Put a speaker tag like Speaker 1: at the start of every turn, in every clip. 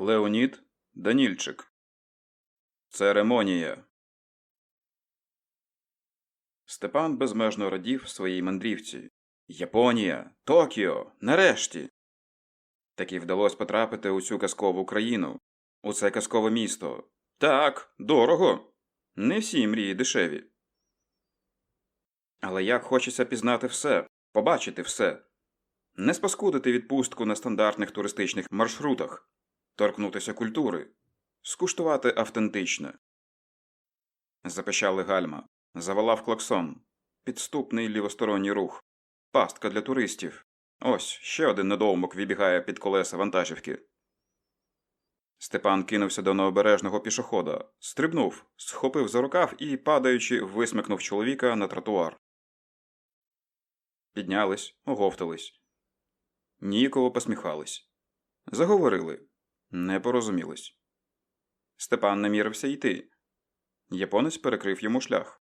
Speaker 1: Леонід Данільчик. Церемонія. Степан безмежно радів своїй мандрівці. Японія, Токіо, нарешті. Таки вдалося потрапити у цю казкову країну, у це казкове місто. Так, дорого. Не всі мрії дешеві. Але як хочеться пізнати все, побачити все, не спаскудити відпустку на стандартних туристичних маршрутах, торкнутися культури, скуштувати автентичне. Запищали гальма, заволав клаксон, підступний лівосторонній рух, пастка для туристів. Ось ще один недоумок вибігає під колеса вантажівки. Степан кинувся до необережного пішохода, стрибнув, схопив за рукав і, падаючи, висмикнув чоловіка на тротуар. Піднялись, оговтались. Ніяково посміхались. Заговорили. Не порозумілись. Степан намірився йти. Японець перекрив йому шлях.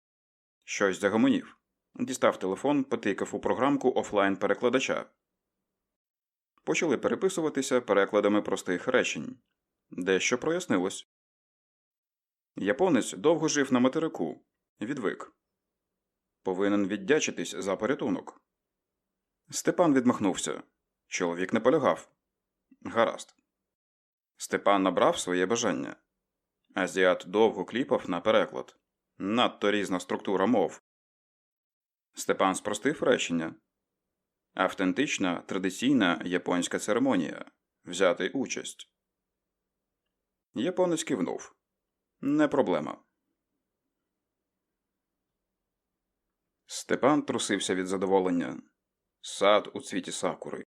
Speaker 1: Щось загомонів. Дістав телефон, потикав у програмку офлайн перекладача. Почали переписуватися перекладами простих речень. Дещо прояснилось. Японець довго жив на материку. Відвик. Повинен віддячитись за порятунок. Степан відмахнувся. Чоловік не полягав. Гаразд. Степан набрав своє бажання. Азіат довго кліпав на переклад. Надто різна структура мов. Степан спростив речення. Автентична традиційна японська церемонія. Взяти участь. Японець кивнув. Не проблема. Степан трусився від задоволення. Сад у цвіті сакури.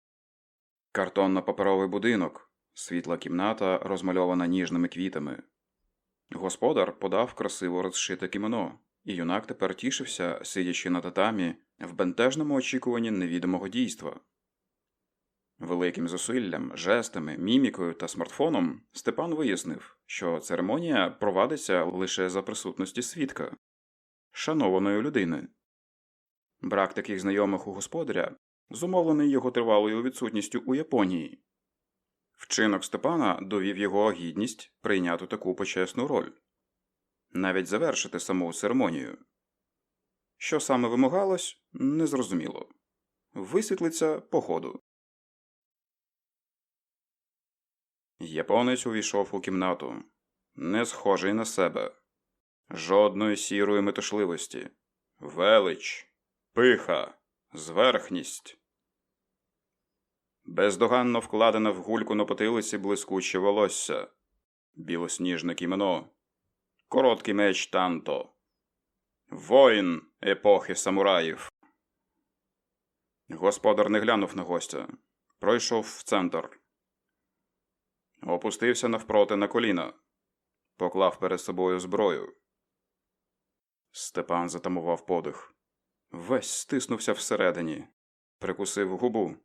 Speaker 1: Картонно-паперовий будинок, світла кімната, розмальована ніжними квітами. Господар подав красиво розшите кімоно, і юнак тепер тішився, сидячи на татамі, в бентежному очікуванні невідомого дійства. Великим зусиллям, жестами, мімікою та смартфоном Степан вияснив, що церемонія провадиться лише за присутності свідка, шанованої людини. Брак таких знайомих у господаря зумовлений його тривалою відсутністю у Японії. Вчинок Степана довів його гідність прийняти таку почесну роль, навіть завершити саму церемонію. Що саме вимагалось, незрозуміло. Висвітлиться по ходу. Японець увійшов у кімнату, не схожий на себе, жодної сірої метушливості, велич, пиха, зверхність. Бездоганно вкладене в гульку на потилиці блискуче волосся, білосніжне кімено, короткий меч танто, воїн епохи самураїв. Господар не глянув на гостя, пройшов в центр. Опустився навпроти на коліна, поклав перед собою зброю. Степан затамував подих. Весь стиснувся всередині, прикусив губу.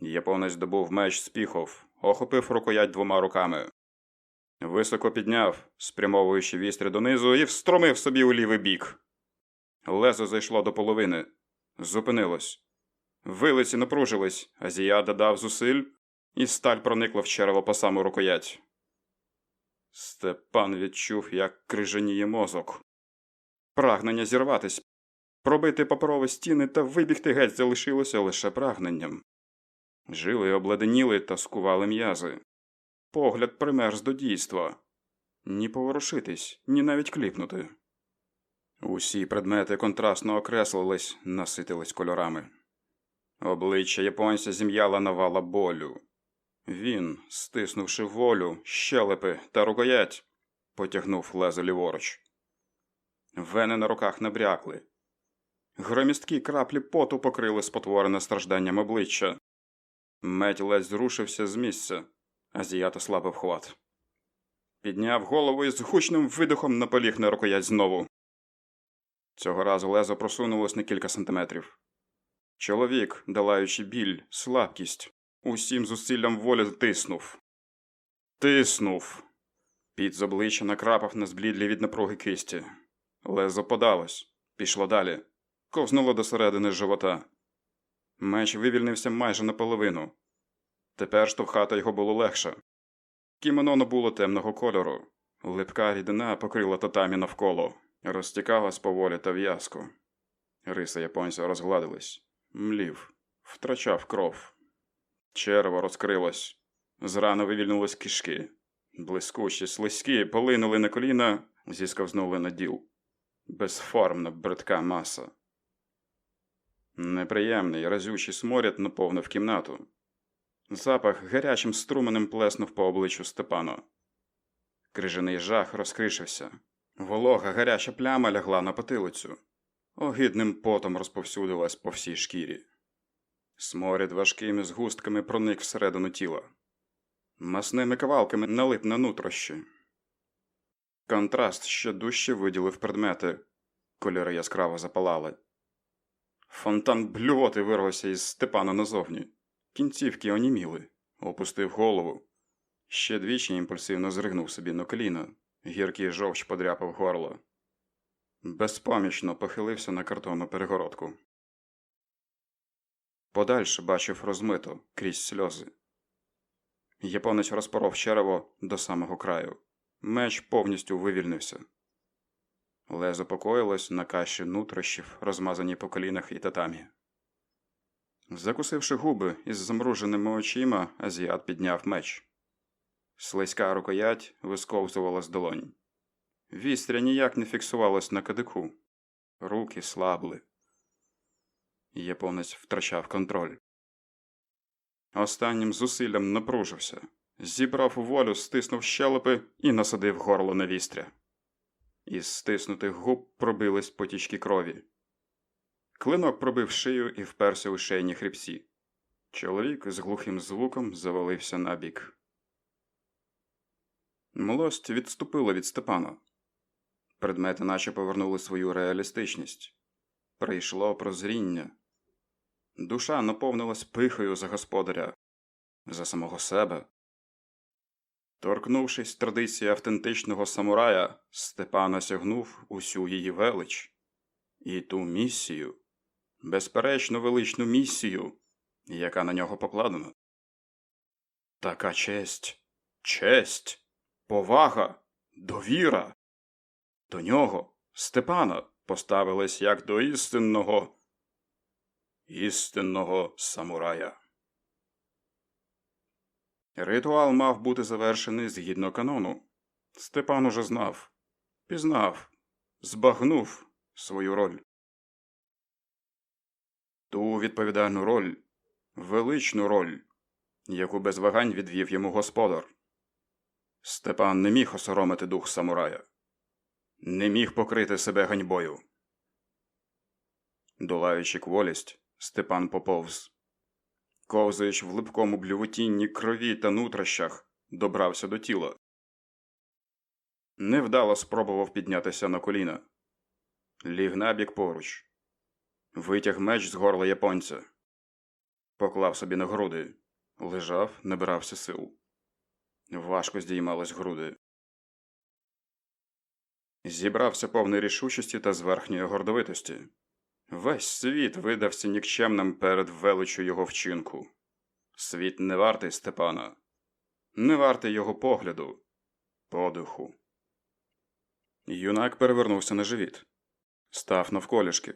Speaker 1: Японець добув меч з піхов, охопив рукоять двома руками. Високо підняв, спрямовуючи вістря донизу, і встромив собі у лівий бік. Лезо зайшло до половини, зупинилось. Вилиці напружились, азія додав зусиль, і сталь проникла в черево по саму рукоять. Степан відчув, як крижаніє мозок. Прагнення зірватись, пробити паперові стіни та вибігти геть залишилося лише прагненням. Жили обледеніли та скували м'язи. Погляд примерз до дійства. Ні поворушитись, ні навіть кліпнути. Усі предмети контрастно окреслились, наситились кольорами. Обличчя японця зім'яла навала болю. Він, стиснувши волю, щелепи та рукоять, потягнув лезо ліворуч. Вени на руках набрякли. Громісткі краплі поту покрили спотворене стражданням обличчя. Медь ледь зрушився з місця, азіят ослабив хват. Підняв голову і з гучним видихом наполіг на рукоять знову. Цього разу лезо просунулось на кілька сантиметрів. Чоловік, долаючи біль, слабкість, усім зусиллям волі тиснув. Тиснув. Під з обличчя накрапав на зблідлі від напруги кисті. Лезо подалось, пішло далі, ковзнуло до середини живота. Меч вивільнився майже наполовину. Тепер штовхати його було легше. Кімоно було темного кольору. Липка рідина покрила татамі навколо, розтікалась поволі та в'язко. Риси японця розгладились, млів, втрачав кров. Черво розкрилось, з вивільнулись кишки. Блискучі, слизькі, полинули на коліна, зісковзнули на діл. Безформна, бридка маса. Неприємний, разючий сморід наповнив кімнату. Запах гарячим струменем плеснув по обличчю Степана. Крижаний жах розкришився. Волога гаряча пляма лягла на потилицю. Огидним потом розповсюдилась по всій шкірі. Сморід важкими згустками проник всередину тіла. Масними кавалками налип на нутрощі. Контраст ще дужче виділив предмети. Кольори яскраво запалали. Фонтан блювоти вирвався із Степана назовні. Кінцівки оніміли, опустив голову. Ще двічі імпульсивно зригнув собі на коліна. Гіркий жовч подряпав горло. Безпомічно похилився на картонну перегородку. Подальше бачив розмито крізь сльози. Японець розпоров черево до самого краю. Меч повністю вивільнився. Лезо покоїлось на каші нутрощів, розмазані по колінах і татамі. Закусивши губи із замруженими очима, азіат підняв меч. Слизька рукоять висковзувала з долонь. Вістря ніяк не фіксувалось на кадику. Руки слабли. Японець втрачав контроль. Останнім зусиллям напружився, зібрав волю, стиснув щелепи і насадив горло на вістря. Із стиснутих губ пробились потічки крові. Клинок пробив шию і вперся у шейні хребці. Чоловік з глухим звуком завалився набік. Млость відступила від Степана. Предмети наче повернули свою реалістичність. Прийшло прозріння. Душа наповнилась пихою за господаря, за самого себе. Торкнувшись традиції автентичного самурая, Степан осягнув усю її велич і ту місію, безперечно величну місію, яка на нього покладена. Така честь, честь, повага, довіра. До нього, Степана, поставились як до істинного, істинного самурая. Ритуал мав бути завершений згідно канону. Степан уже знав, пізнав, збагнув свою роль. Ту відповідальну роль, величну роль, яку без вагань відвів йому господар. Степан не міг осоромити дух самурая, не міг покрити себе ганьбою. Долаючи кволість, Степан поповз. Ковзаючи в липкому блювотінні крові та нутрощах, добрався до тіла. Невдало спробував піднятися на коліна. Ліг набік поруч. Витяг меч з горла японця. Поклав собі на груди. Лежав, набирався сил. Важко здіймались груди. Зібрався повний рішучості та зверхньої гордовитості. Весь світ видався нікчемним перед величю його вчинку. Світ не вартий Степана, не вартий його погляду, подиху. Юнак перевернувся на живіт, став навколішки.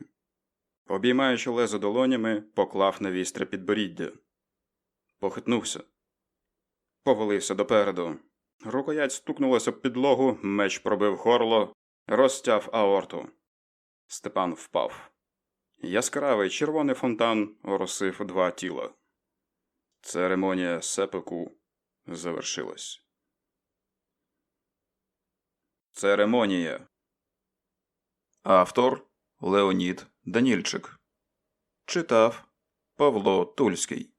Speaker 1: Обіймаючи лезо долонями, поклав на вістря підборіддя. Похитнувся. Повалився допереду. Рукоять стукнулася об підлогу, меч пробив горло, розтяв аорту. Степан впав. Яскравий червоний фонтан оросив два тіла. Церемонія сепеку завершилась. Церемонія. Автор Леонід Данільчик. Читав Павло Тульський.